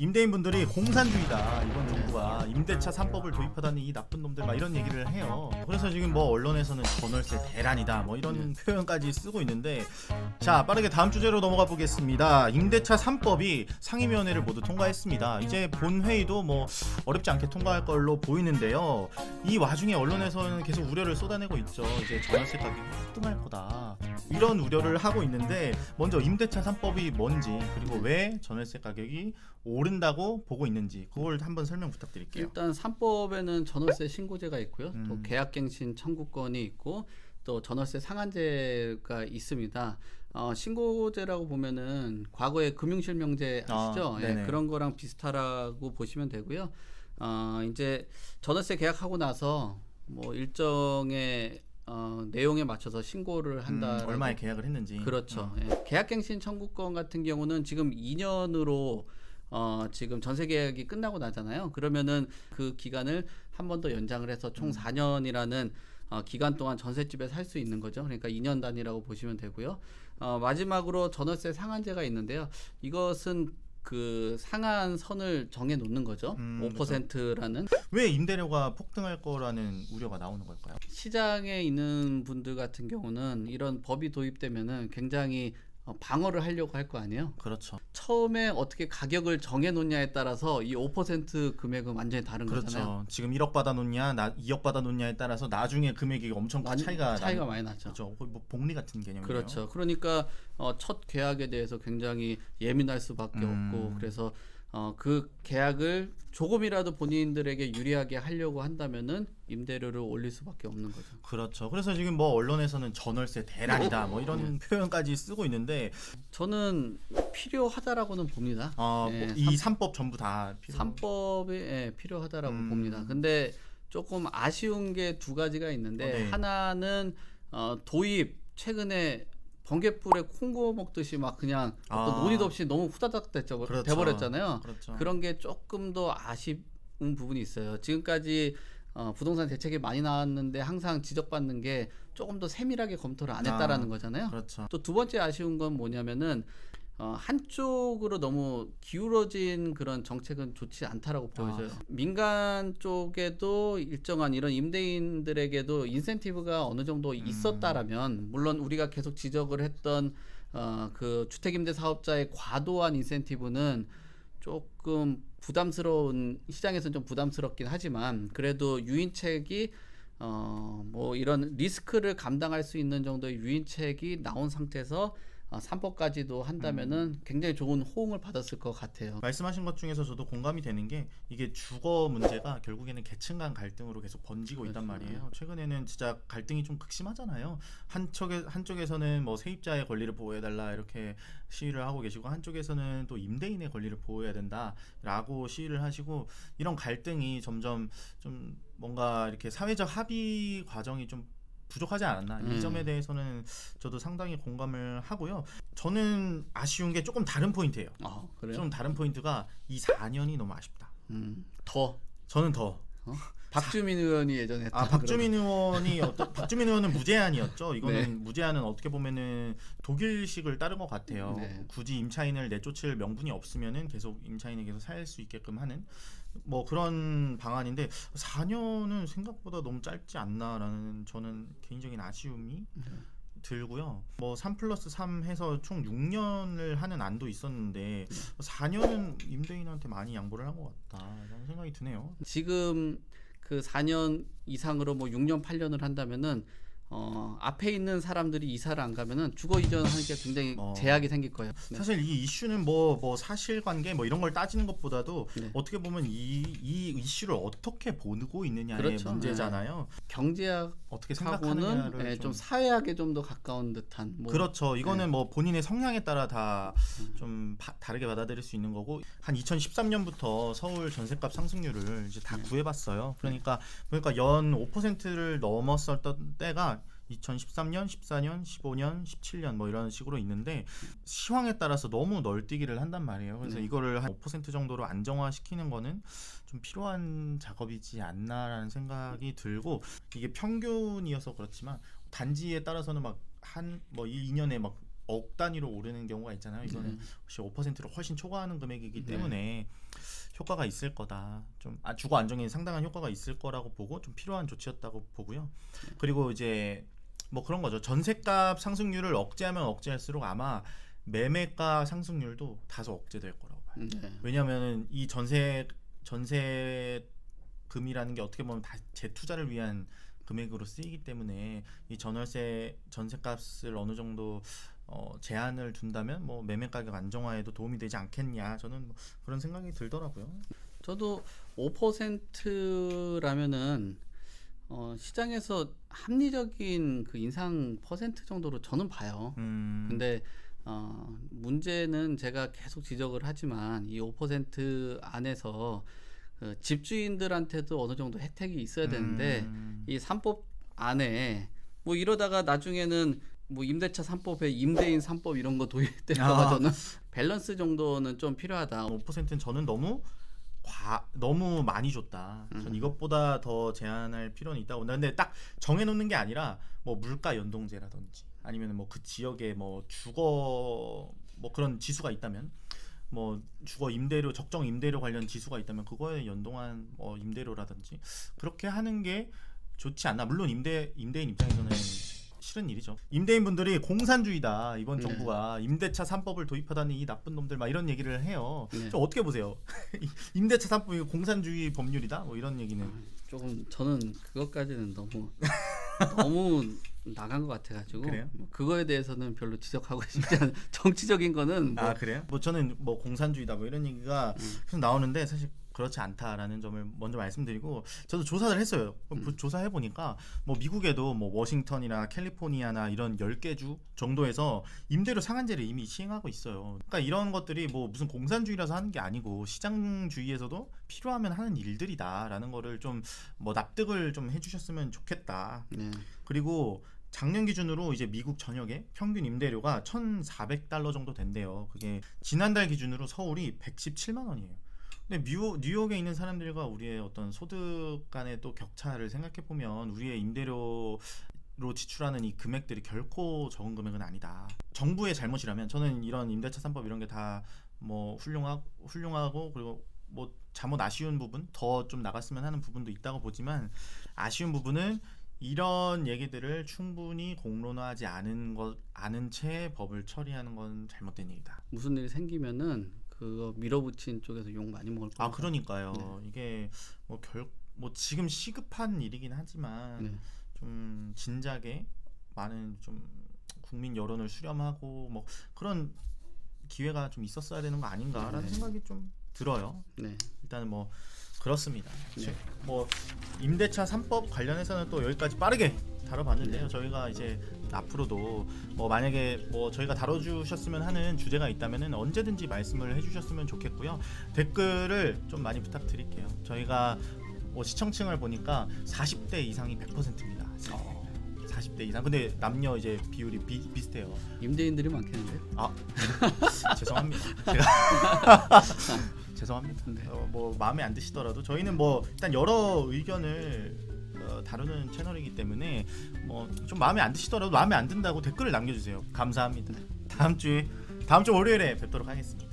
임대인분들이 공산주의다 이번 정부가 임대차 3법을 도입하다니 이 나쁜 놈들 막 이런 얘기를 해요. 그래서 지금 뭐 언론에서는 전월세 대란이다 뭐 이런 표현까지 쓰고 있는데 자 빠르게 다음 주제로 넘어가 보겠습니다. 임대차 3법이 상임위원회를 모두 통과했습니다. 이제 본 회의도 뭐 어렵지 않게 통과할 걸로 보이는데요. 이 와중에 언론에서는 계속 우려를 쏟아내고 있죠. 이제 전월세 가격이 폭등할 거다 이런 우려를 하고 있는데 먼저 임대차 3법이 뭔지 그리고 왜 전월세 가격이 오른 다고 보고 있는지 그걸 한번 설명 부탁드릴게요. 일단 3법에는 전월세 신고제가 있고요. 음. 또 계약갱신 청구권이 있고 또 전월세 상한제가 있습니다. 어, 신고제라고 보면은 과거에 금융실명제 아시죠? 아, 예. 그런 거랑 비슷하라고 보시면 되고요. 어, 이제 전월세 계약하고 나서 뭐 일정의 어, 내용에 맞춰서 신고를 한다. 음, 얼마에 계약을 했는지. 그렇죠. 어. 예. 계약갱신 청구권 같은 경우는 지금 2년으로 어, 지금 전세 계약이 끝나고 나잖아요. 그러면은 그 기간을 한 번 더 연장을 해서 총 4년이라는 어, 기간 동안 전셋집에 살 수 있는 거죠. 그러니까 2년 단위라고 보시면 되고요. 어, 마지막으로 전월세 상한제가 있는데요. 이것은 그 상한 선을 정해 놓는 거죠. 음, 5%라는 왜 임대료가 폭등할 거라는 우려가 나오는 걸까요? 시장에 있는 분들 같은 경우는 이런 법이 도입되면은 굉장히 어, 방어를 하려고 할 거 아니에요. 그렇죠. 처음에 어떻게 가격을 정해 놓냐에 따라서 이 5% 금액은 완전히 다른 그렇죠. 거잖아요. 지금 1억 받아 놓냐, 나 2억 받아 놓냐에 따라서 나중에 금액이 엄청 완- 차이가 차이가 많이 나죠. 그렇죠. 거의 뭐 복리 같은 개념이에요. 그렇죠. 그러니까 어, 첫 계약에 대해서 굉장히 예민할 수밖에 음. 없고 그래서 어, 그 계약을 조금이라도 본인들에게 유리하게 하려고 한다면은 임대료를 올릴 수밖에 없는 거죠. 그렇죠. 그래서 지금 뭐 언론에서는 전월세 대란이다 뭐 이런 네. 표현까지 쓰고 있는데 저는 필요하다라고는 봅니다. 어, 예, 뭐이 3법 전부 다 필요. 삼법이 예, 필요하다라고 음. 봅니다. 근데 조금 아쉬운 게 두 가지가 있는데 어, 네. 하나는 어, 도입 최근에 번개불에 콩고 먹듯이 막 그냥 어떤 아. 논의도 없이 너무 후다닥 됐죠, 그렇죠. 돼버렸잖아요. 그렇죠. 그런 게 조금 더 아쉬운 부분이 있어요. 지금까지 어, 부동산 대책이 많이 나왔는데 항상 지적받는 게 조금 더 세밀하게 검토를 안 했다라는 아, 거잖아요. 그렇죠. 또 두 번째 아쉬운 건 뭐냐면은 어, 한쪽으로 너무 기울어진 그런 정책은 좋지 않다라고 보여져요. 민간 쪽에도 일정한 이런 임대인들에게도 인센티브가 어느 정도 있었다라면 물론 우리가 계속 지적을 했던 어, 그 주택임대 사업자의 과도한 인센티브는 조금 부담스러운 시장에서는 좀 부담스럽긴 하지만 그래도 유인책이 어, 뭐 이런 리스크를 감당할 수 있는 정도의 유인책이 나온 상태에서 어, 3법까지도 한다면은 굉장히 좋은 호응을 받았을 것 같아요. 말씀하신 것 중에서 저도 공감이 되는 게 이게 주거 문제가 결국에는 계층 간 갈등으로 계속 번지고 있단 그렇죠. 말이에요. 최근에는 진짜 갈등이 좀 극심하잖아요. 한쪽에 한쪽에서는 뭐 세입자의 권리를 보호해 달라 이렇게 시위를 하고 계시고 한쪽에서는 또 임대인의 권리를 보호해야 된다라고 시위를 하시고 이런 갈등이 점점 좀 뭔가 이렇게 사회적 합의 과정이 좀 부족하지 않았나 이 음. 점에 대해서는 저도 상당히 공감을 하고요. 저는 아쉬운 게 조금 다른 포인트예요. 어, 그래요? 좀 다른 포인트가 이 4년이 너무 아쉽다. 음, 더 저는 더. 어? 박주민 의원이 예전에 아 했던 박주민 의원이 어떤 박주민 의원은 무제한이었죠. 이거는 네. 무제한은 어떻게 보면은 독일식을 따른 것 같아요. 네. 굳이 임차인을 내쫓을 명분이 없으면은 계속 임차인이 계속 살수 있게끔 하는 뭐 그런 방안인데 4년은 생각보다 너무 짧지 않나라는 저는 개인적인 아쉬움이 네. 들고요. 뭐 3 플러스 3 해서 총 6년을 하는 안도 있었는데 네. 4년은 임대인한테 많이 양보를 한 것 같다라는 생각이 드네요. 지금 그 4년 이상으로 뭐 6년 8년을 한다면은 어, 앞에 있는 사람들이 이사를 안 가면은 주거 이전하는 게 굉장히 어. 제약이 생길 거예요. 네. 사실 이 이슈는 뭐 뭐 사실관계 뭐 이런 걸 따지는 것보다도 네. 어떻게 보면 이, 이 이슈를 어떻게 보고 있느냐의 그렇죠. 문제잖아요. 경제학 어떻게 생각하느냐를 예, 좀, 좀 사회학에 좀 더 가까운 듯한 뭐 그렇죠. 이거는 네. 뭐 본인의 성향에 따라 다 음. 좀 다르게 받아들일 수 있는 거고 한 2013년부터 서울 전세값 상승률을 이제 다 네. 구해봤어요. 그러니까 그러니까 연 5%를 넘었었던 때가 2013년, 14년, 15년, 17년 뭐 이런 식으로 있는데 시황에 따라서 너무 널뛰기를 한단 말이에요. 그래서 네. 이거를 한 5% 정도로 안정화시키는 거는 좀 필요한 작업이지 않나라는 생각이 들고 이게 평균이어서 그렇지만 단지에 따라서는 막 한 뭐 2년에 막억 단위로 오르는 경우가 있잖아요. 이거는 네. 혹시 5%를 훨씬 초과하는 금액이기 네. 때문에 효과가 있을 거다. 좀 아, 주거 안정에 상당한 효과가 있을 거라고 보고 좀 필요한 조치였다고 보고요. 그리고 이제 뭐 그런 거죠. 전세값 상승률을 억제하면 억제할수록 아마 매매가 상승률도 다소 억제될 거라고 봐요. 네. 왜냐하면은 이 전세 전세금이라는 게 어떻게 보면 다 재투자를 위한 금액으로 쓰이기 때문에 이 전월세 전세값을 어느 정도 어, 제한을 둔다면 뭐 매매 가격 안정화에도 도움이 되지 않겠냐 저는 뭐 그런 생각이 들더라고요. 저도 5%라면은 어, 시장에서 합리적인 그 인상 퍼센트 정도로 저는 봐요. 음, 근데 어, 문제는 제가 계속 지적을 하지만 이 5% 안에서 그 집주인들한테도 어느 정도 혜택이 있어야 되는데 음, 이 3법 안에 뭐 이러다가 나중에는 뭐 임대차 3법에 임대인 3법 이런 거 도입될까 봐 아. 저는 밸런스 정도는 좀 필요하다. 5%는 저는 너무 과 너무 많이 줬다. 전 음. 이것보다 더 제한할 필요는 있다고. 근데 딱 정해놓는 게 아니라 뭐 물가 연동제라든지 아니면 뭐 그 지역에 뭐 주거 뭐 그런 지수가 있다면 뭐 주거 임대료 적정 임대료 관련 지수가 있다면 그거에 연동한 뭐 임대료라든지 그렇게 하는 게 좋지 않나. 물론 임대 임대인 입장에서는 싫은 일이죠. 임대인분들이 공산주의다. 이번 네. 정부가 임대차 3법을 도입하다니 이 나쁜 놈들 막 이런 얘기를 해요. 네. 좀 어떻게 보세요? 임대차 3법이 공산주의 법률이다? 뭐 이런 얘기는. 조금 저는 그것까지는 너무 너무 나간 것 같아가지고 그래요? 뭐 그거에 대해서는 별로 지적하고 싶지 않은 정치적인 거는 뭐 아 그래요? 뭐 저는 뭐 공산주의다 뭐 이런 얘기가 음. 계속 나오는데 사실 그렇지 않다라는 점을 먼저 말씀드리고 저도 조사를 했어요. 음. 조사해 보니까 뭐 미국에도 뭐 워싱턴이나 캘리포니아나 이런 10개 주 정도에서 임대료 상한제를 이미 시행하고 있어요. 그러니까 이런 것들이 뭐 무슨 공산주의라서 하는 게 아니고 시장주의에서도 필요하면 하는 일들이다라는 거를 좀 뭐 납득을 좀 해주셨으면 좋겠다. 네. 그리고 작년 기준으로 이제 미국 전역의 평균 임대료가 1,400달러 정도 된대요. 그게 지난달 기준으로 서울이 117만 원이에요. 근데 뉴, 뉴욕에 있는 사람들과 우리의 어떤 소득 간의 또 격차를 생각해 보면 우리의 임대료 로 지출하는 이 금액들이 결코 적은 금액은 아니다. 정부의 잘못이라면 저는 이런 임대차 3법 이런 게 다 뭐 훌륭하, 훌륭하고 그리고 뭐 잘못 아쉬운 부분 더 좀 나갔으면 하는 부분도 있다고 보지만 아쉬운 부분은 이런 얘기들을 충분히 공론화하지 않은 것 않은 채 법을 처리하는 건 잘못된 얘기다. 무슨 일이 생기면은 그거 밀어붙인 쪽에서 욕 많이 먹을 거예요. 아 그러니까요. 이게 뭐결뭐 지금 시급한 일이긴 하지만 네. 좀 진작에 많은 좀 국민 여론을 수렴하고 뭐 그런 기회가 좀 있었어야 되는 거 아닌가라는 네. 생각이 좀 들어요. 네. 일단은 뭐 그렇습니다. 네. 뭐 임대차 3법 관련해서는 또 여기까지 빠르게 다뤄봤는데요. 네. 저희가 이제 앞으로도 뭐 만약에 뭐 저희가 다뤄주셨으면 하는 주제가 있다면은 언제든지 말씀을 해주셨으면 좋겠고요. 댓글을 좀 많이 부탁드릴게요. 저희가 뭐 시청층을 보니까 40대 이상이 100%입니다. 40대 이상. 근데 남녀 이제 비율이 비, 비슷해요. 임대인들이 많겠는데. 아 죄송합니다. 제가 죄송합니다. 네. 어, 뭐 마음에 안 드시더라도 저희는 뭐 일단 여러 의견을 어, 다루는 채널이기 때문에 뭐 좀 마음에 안 드시더라도 마음에 안 든다고 댓글을 남겨주세요. 감사합니다. 다음 주에 다음 주 월요일에 뵙도록 하겠습니다.